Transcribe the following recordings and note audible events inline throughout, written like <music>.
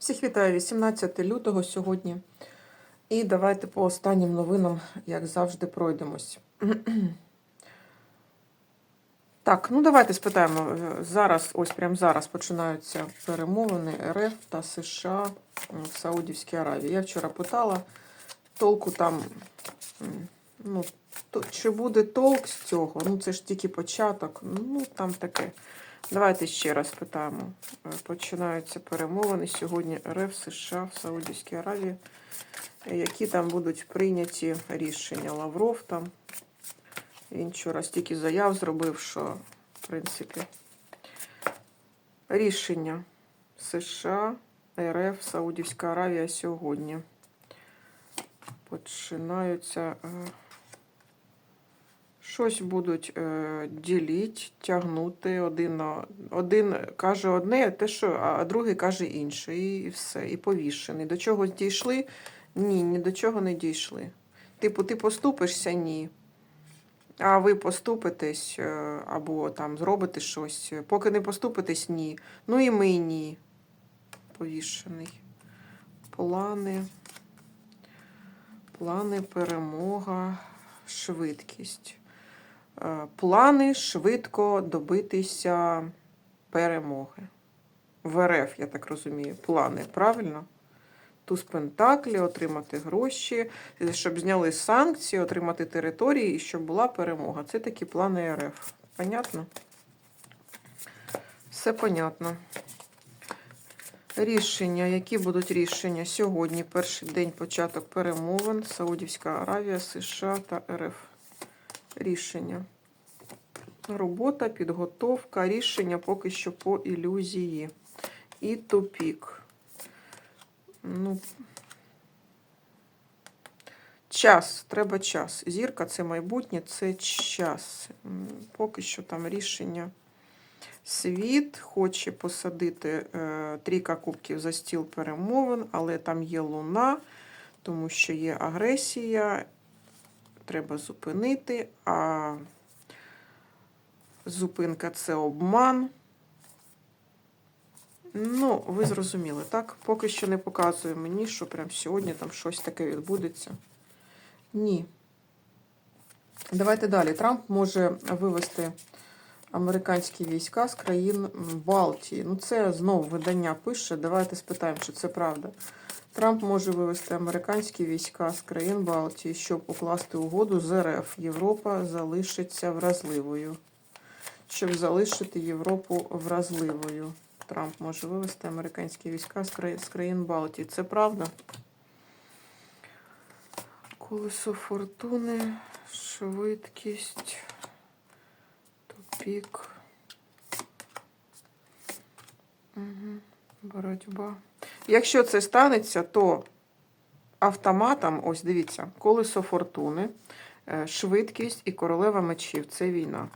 Всіх вітаю 18 лютого сьогодні. І давайте по останнім новинам, як завжди, пройдемось. <clears throat> Так, ну давайте спитаємо. Е, Зараз, ось прямо зараз починаються перемовини РФ та США в Саудівській Аравії. Я вчора питала, толку там, ну, то, чи буде толк з цього? Ну, це ж тільки початок. Ну, там таке. Давайте ще раз питаємо. Е, Починаються перемовини сьогодні РФ, США в Саудівській Аравії. Е, Які там будуть прийняті рішення? Лавров там. Він вчора стільки заяв зробив, що, в принципі, рішення США, РФ, Саудівська Аравія сьогодні починаються. Щось будуть е, діліть, тягнути один на один каже одне, те, що, а другий каже інше, і все, і повішений. До чого дійшли? Ні, ні до чого не дійшли. Типу, ти поступишся? Ні. А ви поступитесь е, або там зробите щось. Поки не поступитесь, ні. Ну і ми ні. Повішений. Плани. Плани, перемога, швидкість. Е, Плани швидко добитися перемоги. В РФ, я так розумію, плани, правильно? Туз Пентаклі, отримати гроші, щоб зняли санкції, отримати території і щоб була перемога. Це такі плани РФ. Понятно? Все понятно. Рішення. Які будуть рішення? Сьогодні перший день початок перемовин. Саудівська Аравія, США та РФ. Рішення. Робота, підготовка, рішення поки що по ілюзії. І тупік. Ну, час, треба час. Зірка це майбутнє, це час. Поки що там рішення. Світ хоче посадити е, трійка кубків за стіл перемовин, але там є луна, тому що є агресія, треба зупинити, а зупинка це обман. Ну, ви зрозуміли, так? Поки що не показує мені, що прямо сьогодні там щось таке відбудеться. Ні. Давайте далі. Трамп може вивести американські війська з країн Балтії. Ну, це знову видання пише. Давайте спитаємо, чи це правда. Трамп може вивести американські війська з країн Балтії, щоб укласти угоду з РФ. Європа залишиться вразливою. Щоб залишити Європу вразливою. Трамп може вивести американські війська з країн, Балтії. Це правда? Колесо фортуни, швидкість, тупік. Угу. Боротьба. Якщо це станеться, то автоматом, ось дивіться, колесо фортуни, е, швидкість і королева мечів це війна.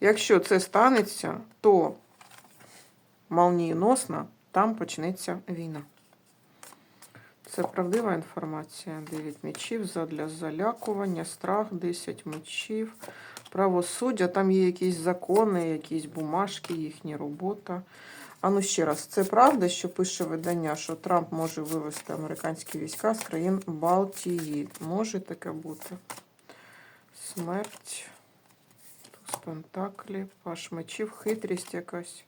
Якщо це станеться, то молнієносно там почнеться війна. Це правдива інформація. 9 мечів задля залякування, страх, 10 мечів, правосуддя. Там є якісь закони, якісь бумажки, їхня робота. А ну ще раз, це правда, що пише видання, що Трамп може вивести американські війська з країн Балтії. Може таке бути. Смерть. Туз Пентаклі, Паш мечів, хитрість якась.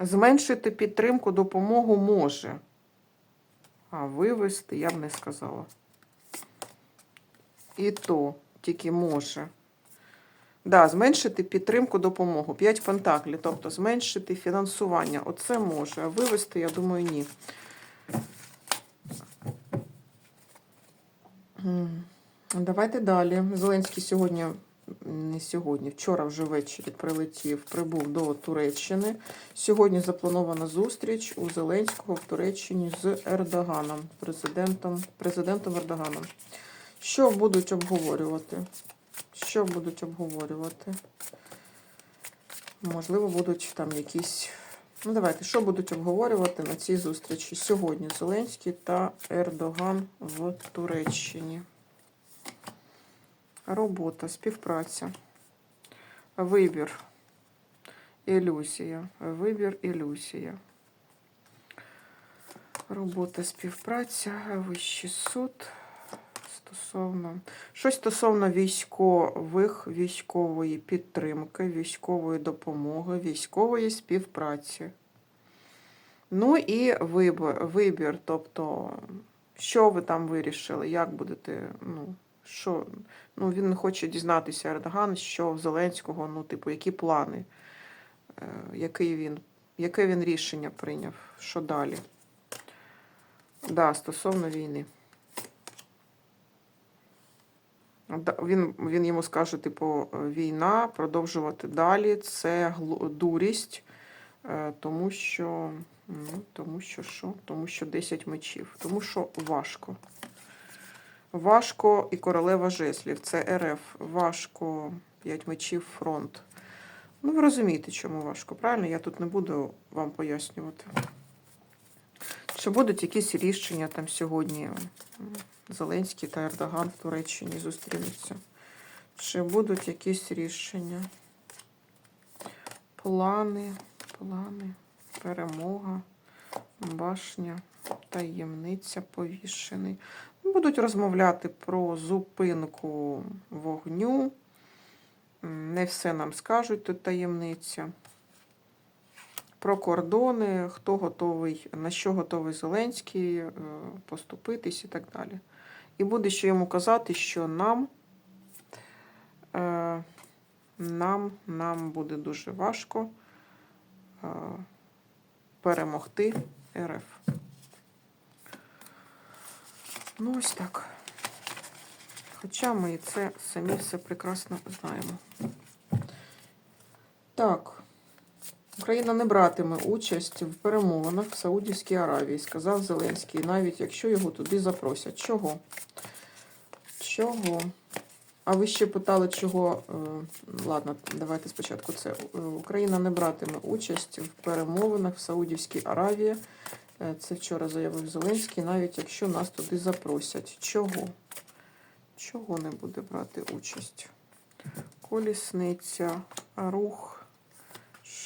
Зменшити підтримку, допомогу може. А вивести я б не сказала. І то тільки може. Да, зменшити підтримку, допомогу. 5 пентаклів, тобто зменшити фінансування. Оце може. А вивести, я думаю, ні. Давайте далі. Зеленський сьогодні, не сьогодні, вчора вже ввечері прилетів, прибув до Туреччини. Сьогодні запланована зустріч у Зеленського в Туреччині з Ердоганом, президентом, президентом Ердоганом. Що будуть обговорювати? Що будуть обговорювати? Можливо, будуть там якісь. Ну, давайте, що будуть обговорювати на цій зустрічі сьогодні Зеленський та Ердоган в Туреччині. Робота, співпраця, вибір, ілюзія, вибір, ілюзія. Робота, співпраця, вищий суд. Стосовно щось стосовно військових, військової підтримки, військової допомоги, військової співпраці. Ну і вибір, вибір, тобто, що ви там вирішили, як будете, ну, що, ну, він хоче дізнатися Ердоган, що в Зеленського, ну, типу, які плани, е, який він, яке він рішення прийняв, що далі. Да, стосовно війни. Да, Він, він йому скаже, типу, війна, продовжувати далі. Це дурість, е, тому що, ну, тому що що? Тому що 10 мечів. Тому що важко. Важко і королева жеслів. Це РФ. Важко 5 мечів фронт. Ну, ви розумієте, чому важко, правильно? Я тут не буду вам пояснювати. Чи будуть якісь рішення там сьогодні? Зеленський та Ердоган в Туреччині зустрінуться. Чи будуть якісь рішення? Плани, плани, перемога, башня, таємниця повішений. Будуть розмовляти про зупинку вогню. Не все нам скажуть тут таємниця. Про кордони, хто готовий, на що готовий Зеленський е, поступитись і так далі. І буде ще йому казати, що нам, е, нам, нам буде дуже важко е, перемогти РФ. Ну, ось так. Хоча ми і це самі все прекрасно знаємо. Так. Україна не братиме участь в перемовинах в Саудівській Аравії, сказав Зеленський, навіть якщо його туди запросять. Чого? Чого? А ви ще питали, чого. е, Ладно, давайте спочатку це. Е, Україна не братиме участь в перемовинах в Саудівській Аравії. Е, Це вчора заявив Зеленський, навіть якщо нас туди запросять. Чого? Чого не буде брати участь? Колісниця, рух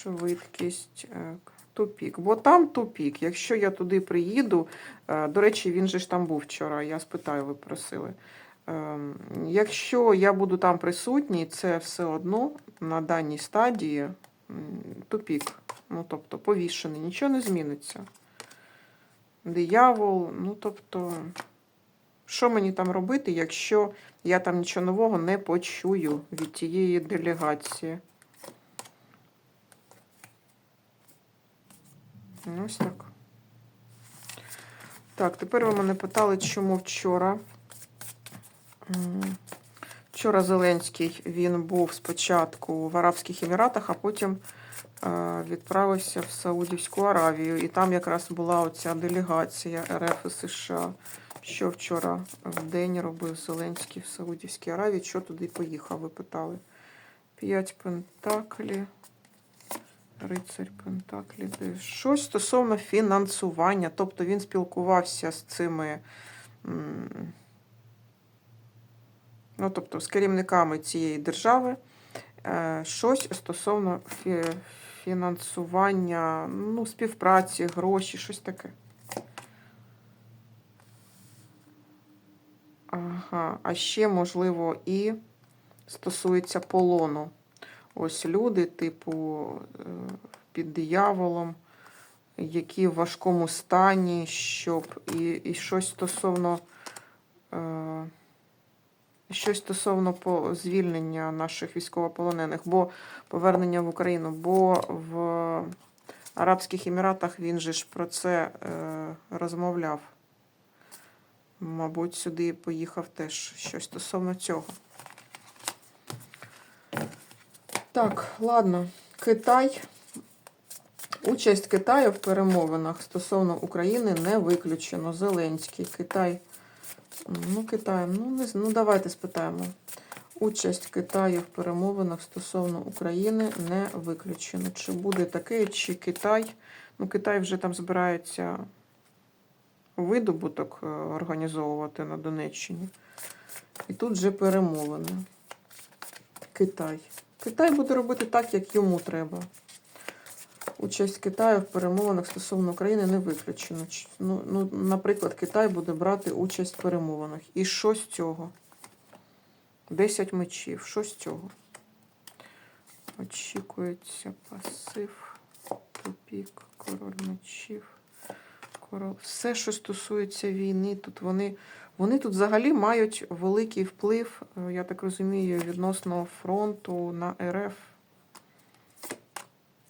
швидкість, е, тупік. Бо там тупік. Якщо я туди приїду, е, до речі, він же ж там був вчора, я спитаю, ви просили. Ем, Якщо я буду там присутній, це все одно на даній стадії тупік. Ну, тобто, повішений, нічого не зміниться. Диявол, ну тобто, що мені там робити, якщо я там нічого нового не почую від тієї делегації? Ось так. Так, тепер ви мене питали, чому вчора. Вчора Зеленський він був спочатку в Арабських Еміратах, а потім е, відправився в Саудівську Аравію. І там якраз була оця делегація РФ і США. Що вчора в день робив Зеленський в Саудівській Аравії? Що туди поїхав? Ви питали? П'ять пентаклі. Рицарь Пентаклі. Щось стосовно фінансування. Тобто він спілкувався з цими. Ну, тобто з керівниками цієї держави. Е, Щось стосовно фі- фінансування, ну, співпраці, гроші, щось таке. Ага, а ще, можливо, і стосується полону. Ось люди, типу, е, під дияволом, які в важкому стані, щоб і, і щось стосовно. Е, Щось стосовно звільнення наших військовополонених, бо повернення в Україну, бо в Арабських Еміратах він же ж про це е, розмовляв. Мабуть, сюди поїхав теж щось стосовно цього. Так, ладно. Китай. Участь Китаю в перемовинах стосовно України не виключено. Зеленський. Китай. Ну, Китай, ну, не, ну давайте спитаємо. Участь Китаю в перемовинах стосовно України не виключено. Чи буде таке, чи Китай. Ну, Китай вже там збирається видобуток е, організовувати на Донеччині. І тут вже перемовини. Китай. Китай буде робити так, як йому треба. Участь Китаю в перемовинах стосовно України не виключено. Ну, ну, наприклад, Китай буде брати участь в перемовинах. І що з цього? 10 мечів. Що з цього? Очікується пасив, тупік, король мечів. Король. Все, що стосується війни, тут вони, вони тут взагалі мають великий вплив, е, я так розумію, відносно фронту на РФ.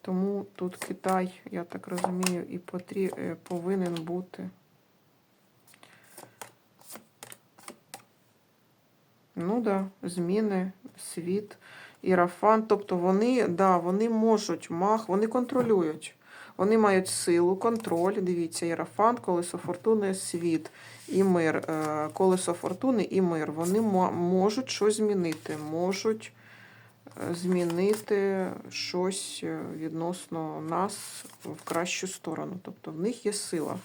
Тому тут Китай, я так розумію, і потрі... е, повинен бути. Ну да, зміни, світ, ірафан. Тобто вони, да, вони можуть мах, вони контролюють. Вони мають силу, контроль. Дивіться, ірафан, колесо фортуни, світ і мир. Е, Колесо фортуни і мир. Вони можуть щось змінити, можуть е, змінити щось е, відносно нас в кращу сторону. Тобто в них є сила.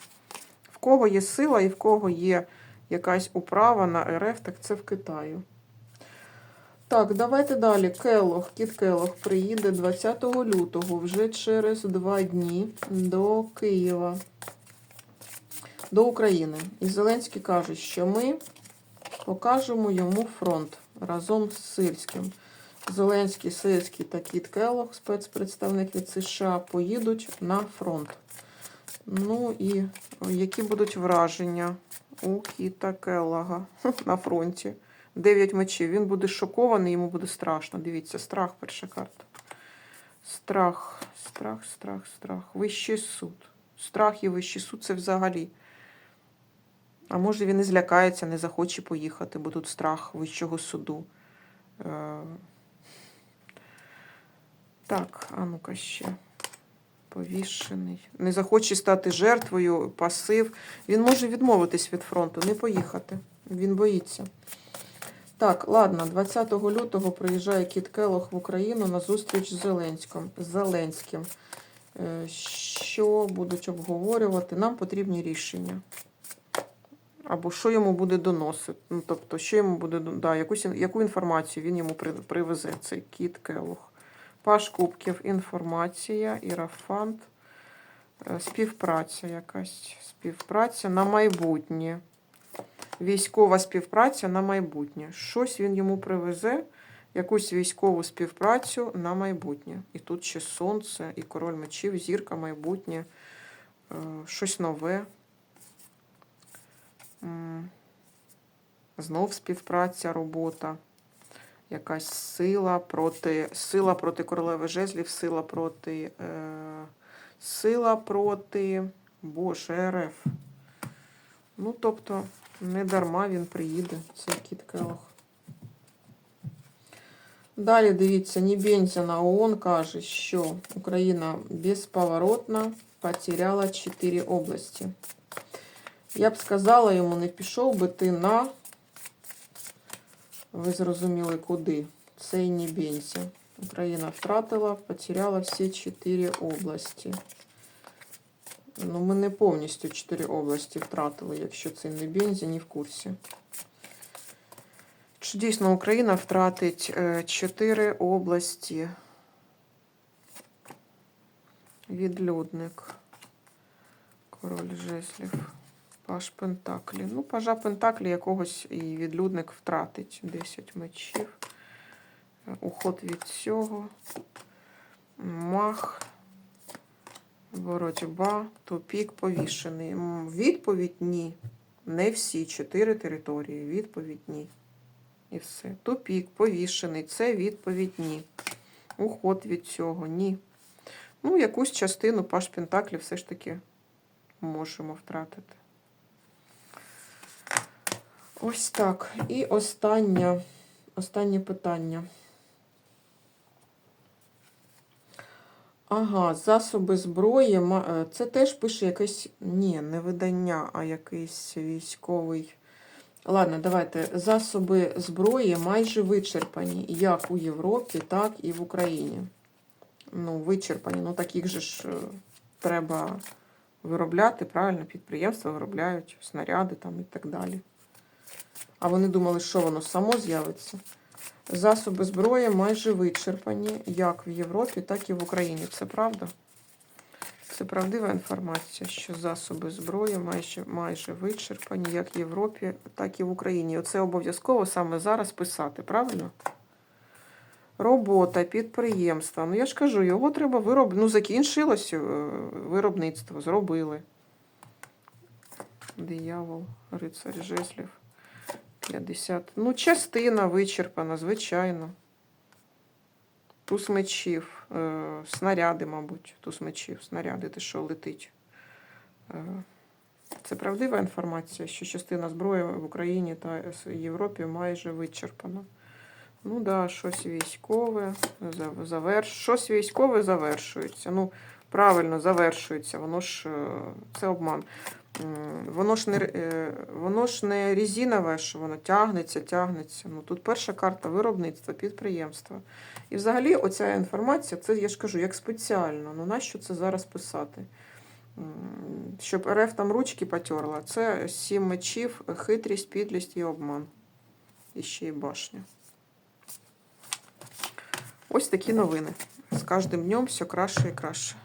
В кого є сила і в кого є якась управа на РФ, так це в Китаю. Так, давайте далі. Келох, кіт Келох приїде 20 лютого, вже через два дні до Києва, до України. І Зеленський каже, що ми покажемо йому фронт разом з Сирським. Зеленський, Сирський та Кіт Келох, спецпредставник від США, поїдуть на фронт. Ну і які будуть враження у Кіта Келлога <laughs> на фронті? Дев'ять мечів. Він буде шокований, йому буде страшно. Дивіться, страх, перша карта. Страх, страх, страх, страх. Вищий суд. Страх і вищий суд це взагалі. А може він і злякається, не захоче поїхати, бо тут страх вищого суду. Е, Так, а ну-ка ще. Повішений. Не захоче стати жертвою, пасив. Він може відмовитись від фронту, не поїхати. Він боїться. Так, ладно, 20 лютого приїжджає Кіт Келох в Україну на зустріч з Зеленським. Зеленським. Що будуть обговорювати? Нам потрібні рішення. Або що йому буде доносити. Ну, тобто, що йому буде да, якусь, яку інформацію він йому привезе, цей Кіт Келох. Паш Кубків, інформація, ірафант, е, співпраця якась. Співпраця на майбутнє. Військова співпраця на майбутнє. Щось він йому привезе, якусь військову співпрацю на майбутнє. І тут ще сонце, і король мечів, зірка майбутнє, е, щось нове. Знов співпраця, робота. Якась сила проти сила проти королеви жезлів, сила проти е, сила проти Боже РФ. Ну, тобто, не дарма він приїде, цей кіт Келох. Далі дивіться, Нібензіна ООН каже, що Україна безповоротно потеряла 4 області. Я б сказала йому, не пішов би ти на, ви зрозуміли, куди. Цей Нібензі. Україна втратила, потеряла всі 4 області. Ну, ми не повністю 4 області втратили, якщо це не бензі, ні в курсі. Чи дійсно Україна втратить 4 області? Відлюдник. Король жезлів. Паш Пентаклі. Ну, пажа Пентаклі якогось і відлюдник втратить. 10 мечів. Е, Уход від цього. Мах. Боротьба, тупік повішений. Відповідь ні. Не всі чотири території. Відповідь ні. І все. Тупік повішений. Це відповідь ні. Уход від цього ні. Ну, якусь частину Паш Пентаклі все ж таки можемо втратити. Ось так. І останнє, останнє питання. Ага, засоби зброї. е, Це теж пише якесь. Ні, не видання, а якийсь військовий. Ладно, давайте. Засоби зброї майже вичерпані як у Європі, так і в Україні. Ну, вичерпані. Ну, таких же ж е, треба виробляти, правильно, підприємства виробляють снаряди там і так далі. А вони думали, що воно само з'явиться. Засоби зброї майже вичерпані як в Європі, так і в Україні. Це правда? Це правдива інформація, що засоби зброї майже, майже вичерпані як в Європі, так і в Україні. Оце обов'язково саме зараз писати, правильно? Робота, підприємства. Ну я ж кажу, його треба виробити. Ну, закінчилось е, виробництво, зробили. Диявол, рицар жезлів. 50. Ну, частина вичерпана, звичайно. Туз мечів, е, снаряди, мабуть, туз мечів, снаряди, те, що летить. Е, Це правдива інформація, що частина зброї в Україні та Європі майже вичерпана. Ну да, щось військове, заверш... щось військове завершується. Ну, правильно, завершується. Воно ж е, це обман. Воно ж не, е, воно ж не резинове, що воно тягнеться, тягнеться. Ну, тут перша карта виробництва, підприємства. І взагалі оця інформація, це я ж кажу, як спеціально. Ну нащо це зараз писати? Щоб РФ там ручки потерла. Це сім мечів, хитрість, підлість і обман. І ще й башня. Ось такі новини. З кожним днем все краще і краще.